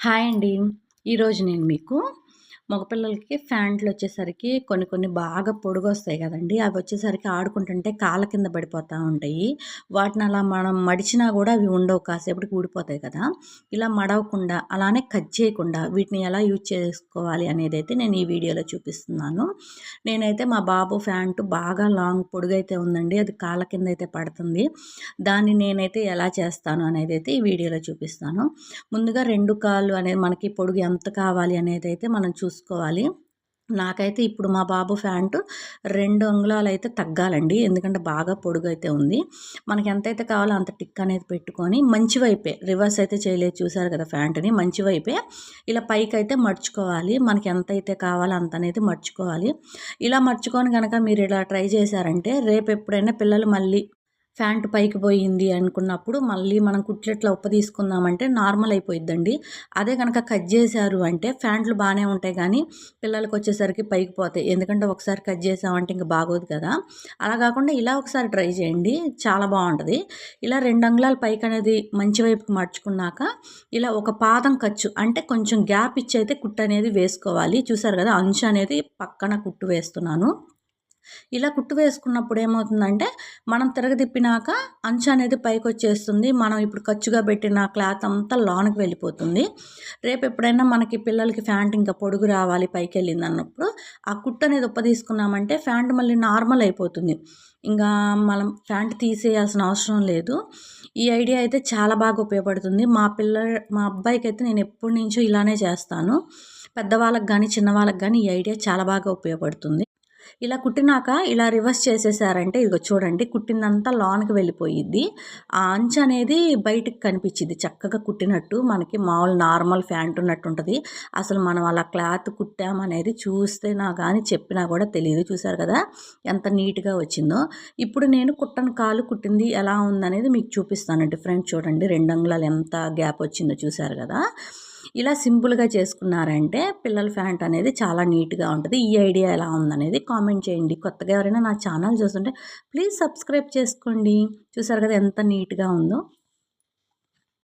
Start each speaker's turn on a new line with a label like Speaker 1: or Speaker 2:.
Speaker 1: Hi అండి. ఈరోజు నేను మీకు మగపిల్లలకి ఫ్యాంట్లు వచ్చేసరికి కొన్ని కొన్ని బాగా పొడుగు వస్తాయి కదండి. అవి వచ్చేసరికి ఆడుకుంటుంటే కాళ్ళ కింద పడిపోతూ ఉంటాయి. వాటిని అలా మనం మడిచినా కూడా అవి ఉండవు కాసేపటికి ఊడిపోతాయి కదా. ఇలా మడవకుండా అలానే కట్ చేయకుండా వీటిని ఎలా యూజ్ చేసుకోవాలి అనేది అయితే నేను ఈ వీడియోలో చూపిస్తున్నాను. నేనైతే మా బాబు ఫ్యాంటు బాగా లాంగ్ పొడుగైతే ఉందండి. అది కాళ్ళ కింద అయితే పడుతుంది. దాన్ని నేనైతే ఎలా చేస్తాను అనేది అయితే ఈ వీడియోలో చూపిస్తాను. ముందుగా రెండు కాళ్ళు అనేది మనకి పొడుగు ఎంత కావాలి అనేది అయితే మనం చూసి చూసుకోవాలి నాకైతే ఇప్పుడు మా బాబు ఫ్యాంటు రెండు అంగుళాలు అయితే తగ్గాలండి. ఎందుకంటే బాగా పొడుగు అయితే ఉంది. మనకి ఎంతైతే కావాలో అంత టిక్ అనేది పెట్టుకొని మంచి వైపే రివర్స్ అయితే చేయలేదు చూసారు కదా ఫ్యాంట్ని మంచి వైపే ఇలా పైకి అయితే మర్చుకోవాలి మనకి ఎంతైతే కావాలో అంత అనేది మర్చుకోవాలి ఇలా మర్చుకొని కనుక మీరు ఇలా ట్రై చేశారంటే రేపు ఎప్పుడైనా పిల్లలు మళ్ళీ ఫ్యాంట్ పైకి పోయింది అనుకున్నప్పుడు మళ్ళీ మనం కుట్లెట్లో ఉప్ప తీసుకుందామంటే నార్మల్ అయిపోయిద్దండి. అదే కనుక కట్ చేశారు అంటే ఫ్యాంట్లు బాగానే ఉంటాయి కానీ పిల్లలకి వచ్చేసరికి పైకి పోతాయి. ఎందుకంటే ఒకసారి కట్ చేసామంటే ఇంకా బాగోదు కదా. అలా కాకుండా ఇలా ఒకసారి ట్రై చేయండి. చాలా బాగుంటుంది. ఇలా రెండు అంగుళాల పైకి అనేది మంచి వైపుకి మర్చుకున్నాక ఇలా ఒక పాదం ఖర్చు అంటే కొంచెం గ్యాప్ ఇచ్చి అయితే కుట్టు అనేది వేసుకోవాలి. చూసారు కదా అంచు అనేది పక్కన కుట్టు వేస్తున్నాను. ఇలా కుట్టు వేసుకున్నప్పుడు ఏమవుతుందంటే మనం తిరగదిప్పినాక అంచు అనేది పైకి వచ్చేస్తుంది మనం ఇప్పుడు ఖర్చుగా పెట్టిన క్లాత్ అంతా లోనకి వెళ్ళిపోతుంది. రేపు ఎప్పుడైనా మనకి పిల్లలకి ఫ్యాంట్ ఇంకా పొడుగు రావాలి పైకి వెళ్ళింది అన్నప్పుడు ఆ కుట్టు అనేది ఉప్పదీసుకున్నామంటే ఫ్యాంట్ మళ్ళీ నార్మల్ అయిపోతుంది. ఇంకా మనం ఫ్యాంట్ తీసేయాల్సిన అవసరం లేదు. ఈ ఐడియా అయితే చాలా బాగా ఉపయోగపడుతుంది. మా పిల్ల మా అబ్బాయికి అయితే నేను ఎప్పటి నుంచో ఇలానే చేస్తాను. పెద్దవాళ్ళకి కానీ చిన్నవాళ్ళకి కానీ ఈ ఐడియా చాలా బాగా ఉపయోగపడుతుంది. ఇలా కుట్టినాక ఇలా రివర్స్ చేసేసారంటే ఇదిగో చూడండి కుట్టిందంతా లోనికి వెళ్ళిపోయిద్ది. ఆ అంచు అనేది బయటికి కనిపించింది చక్కగా కుట్టినట్టు మనకి మామూలు నార్మల్ ఫ్యాంట్ ఉన్నట్టు ఉంటుంది. అసలు మనం అలా క్లాత్ కుట్టామనేది చూస్తే నా కానీ చెప్పినా కూడా తెలియదు. చూసారు కదా ఎంత నీట్గా వచ్చిందో. ఇప్పుడు నేను కుట్టని కాలు కుట్టింది ఎలా ఉందనేది మీకు చూపిస్తాను డిఫరెంట్ చూడండి రెండు అంగుళాలు ఎంత గ్యాప్ వచ్చిందో చూసారు కదా. ఇలా సింపుల్గా చేసుకున్నారంటే పిల్లల ప్యాంట్ అనేది చాలా నీట్గా ఉంటుంది. ఈ ఐడియా ఎలా ఉందనేది కామెంట్ చేయండి. కొత్తగా ఎవరైనా నా ఛానల్ చూస్తుంటే ప్లీజ్ సబ్స్క్రైబ్ చేసుకోండి. చూసారు కదా ఎంత నీట్గా ఉందో?